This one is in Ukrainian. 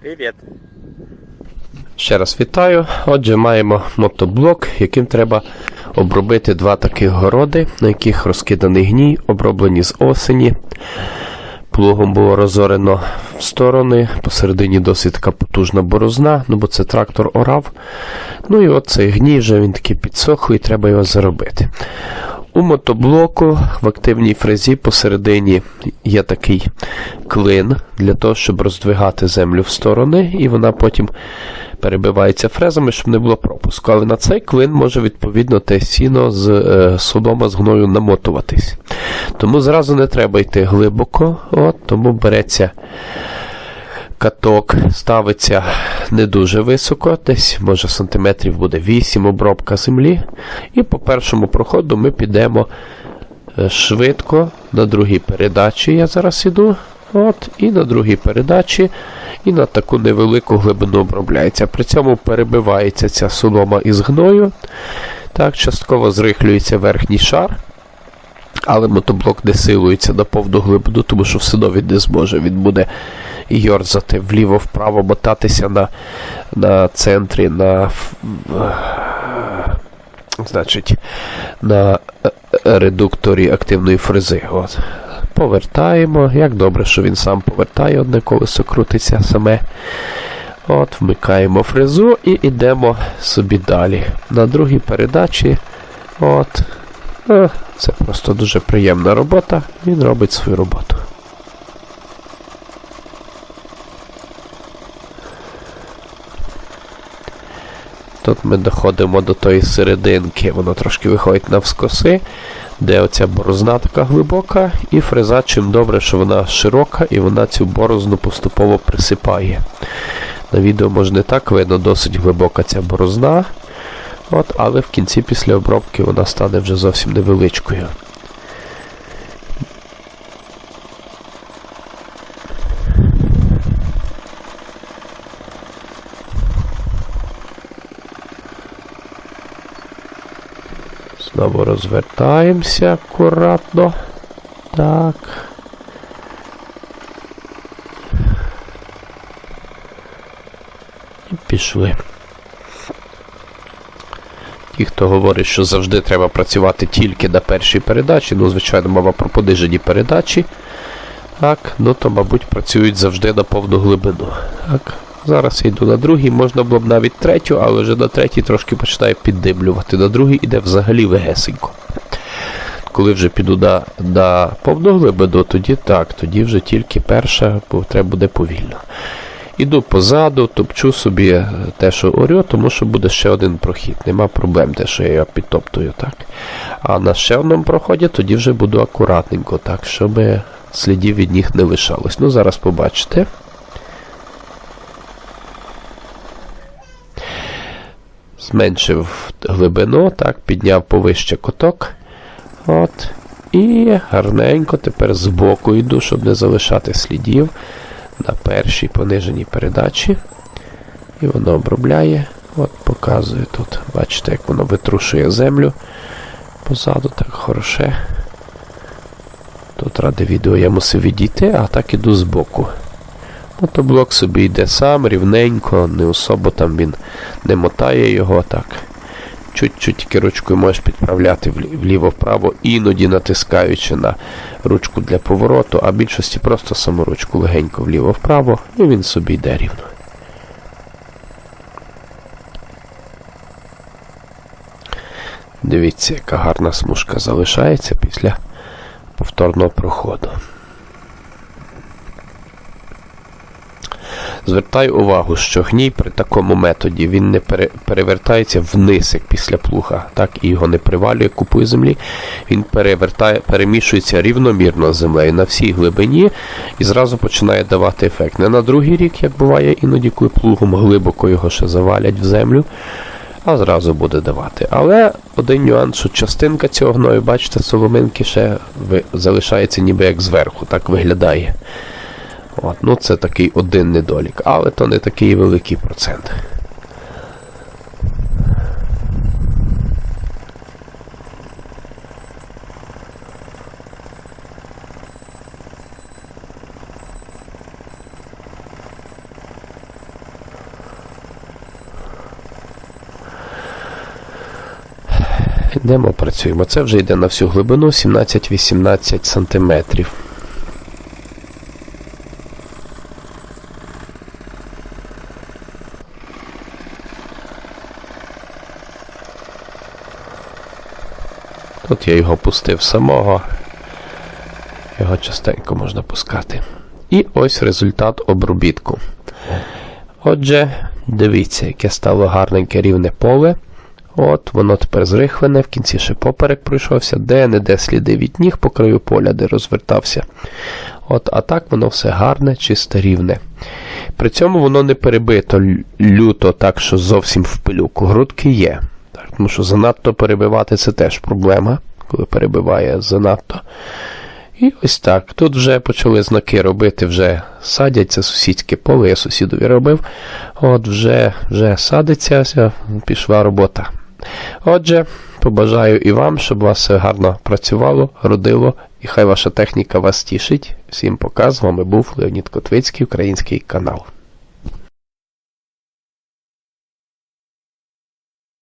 Привіт. Ще раз вітаю. Отже, маємо мотоблок, яким треба обробити два таких городи, на яких розкиданий гній, оброблені з осені. Плугом було розорено в сторони, посередині досить така потужна борозна, ну бо це трактор орав. Ну і от цей гній вже він такий підсохлий, треба його заробити. У мотоблоку в активній фрезі посередині є такий клин для того, щоб роздвигати землю в сторони, і вона потім перебивається фрезами, щоб не було пропуску. Але на цей клин може відповідно те сіно з е, солома з гною намотуватись. Тому зразу не треба йти глибоко, от, тому береться каток, ставиться не дуже високо, десь може сантиметрів буде 8 обробка землі. І по першому проходу ми підемо е, швидко на другій передачі. Я зараз іду. От, і на другій передачі, і на таку невелику глибину обробляється. При цьому перебивається ця солома із гною. Так, частково зрихлюється верхній шар. Але мотоблок не силується на повну глибину, тому що все одно він не зможе. Він буде йорзати вліво-вправо, мотатися на, на центрі, на, значить, на е, е, редукторі активної фрези. От. Повертаємо. Як добре, що він сам повертає, одне колесо крутиться саме. От, вмикаємо фрезу і йдемо собі далі. На другій передачі. От. Це просто дуже приємна робота. Він робить свою роботу. Тут ми доходимо до тої серединки, воно трошки виходить навскоси, де оця борозна така глибока, і фреза чим добре, що вона широка і вона цю борозну поступово присипає. На відео може не так видно, досить глибока ця борозна. От, але в кінці після обробки вона стане вже зовсім невеличкою. Знову розвертаємося акуратно. Так. І пішли. Ті, хто говорить, що завжди треба працювати тільки на першій передачі, ну, звичайно, мова про понижені передачі. Так, ну то, мабуть, працюють завжди на повну глибину. Так, зараз я йду на другій, можна було б навіть третю, але вже на третій трошки починає піддимлювати. На другій іде взагалі легесенько. Коли вже піду на, на повну глибину, тоді так, тоді вже тільки перша, бо треба буде повільно. Іду позаду, топчу собі те, що орю, тому що буде ще один прохід. Нема проблем, те, що я його підтоптую, так. А на ще одному проході тоді вже буду акуратненько, так, щоб слідів від них не лишалось. Ну, зараз побачите. Зменшив глибину, так, підняв повище коток. От. І гарненько тепер збоку йду, щоб не залишати слідів на першій пониженій передачі. І воно обробляє. От показує тут. Бачите, як воно витрушує землю позаду, так хороше. Тут ради відео я мусив відійти, а так іду збоку. Мотоблок собі йде сам, рівненько, не особо там він не мотає його так. Чуть-чуть тільки ручкою можеш підправляти вліво-вправо, іноді натискаючи на ручку для повороту, а в більшості просто саму ручку легенько вліво-вправо, і він собі йде рівно. Дивіться, яка гарна смужка залишається після повторного проходу. Звертаю увагу, що гній при такому методі він не пере- перевертається вниз, як після плуга, так і його не привалює купою землі. Він перевертає, перемішується рівномірно з землею на всій глибині і зразу починає давати ефект. Не на другий рік, як буває іноді, коли плугом глибоко його ще завалять в землю, а зразу буде давати. Але один нюанс, що частинка цього гною, бачите, соломинки ще залишається ніби як зверху, так виглядає. От, Ну це такий один недолік, але то не такий великий процент. Йдемо, працюємо. Це вже йде на всю глибину 17-18 сантиметрів. Тут я його пустив самого. Його частенько можна пускати. І ось результат обробітку. Отже, дивіться, яке стало гарненьке рівне поле. От, воно тепер зрихлене, в кінці ще поперек пройшовся, де-не-де сліди від ніг по краю поля, де розвертався. От, а так воно все гарне, чисте рівне. При цьому воно не перебито люто, так що зовсім в пилюку. Грудки є. Тому що занадто перебивати це теж проблема, коли перебиває занадто. І ось так. Тут вже почали знаки робити, вже садяться сусідське поле, я сусідові робив. От вже, вже садиться, пішла робота. Отже, побажаю і вам, щоб вас все гарно працювало, родило, і хай ваша техніка вас тішить. Всім показ. З вами був Леонід Котвицький, український канал.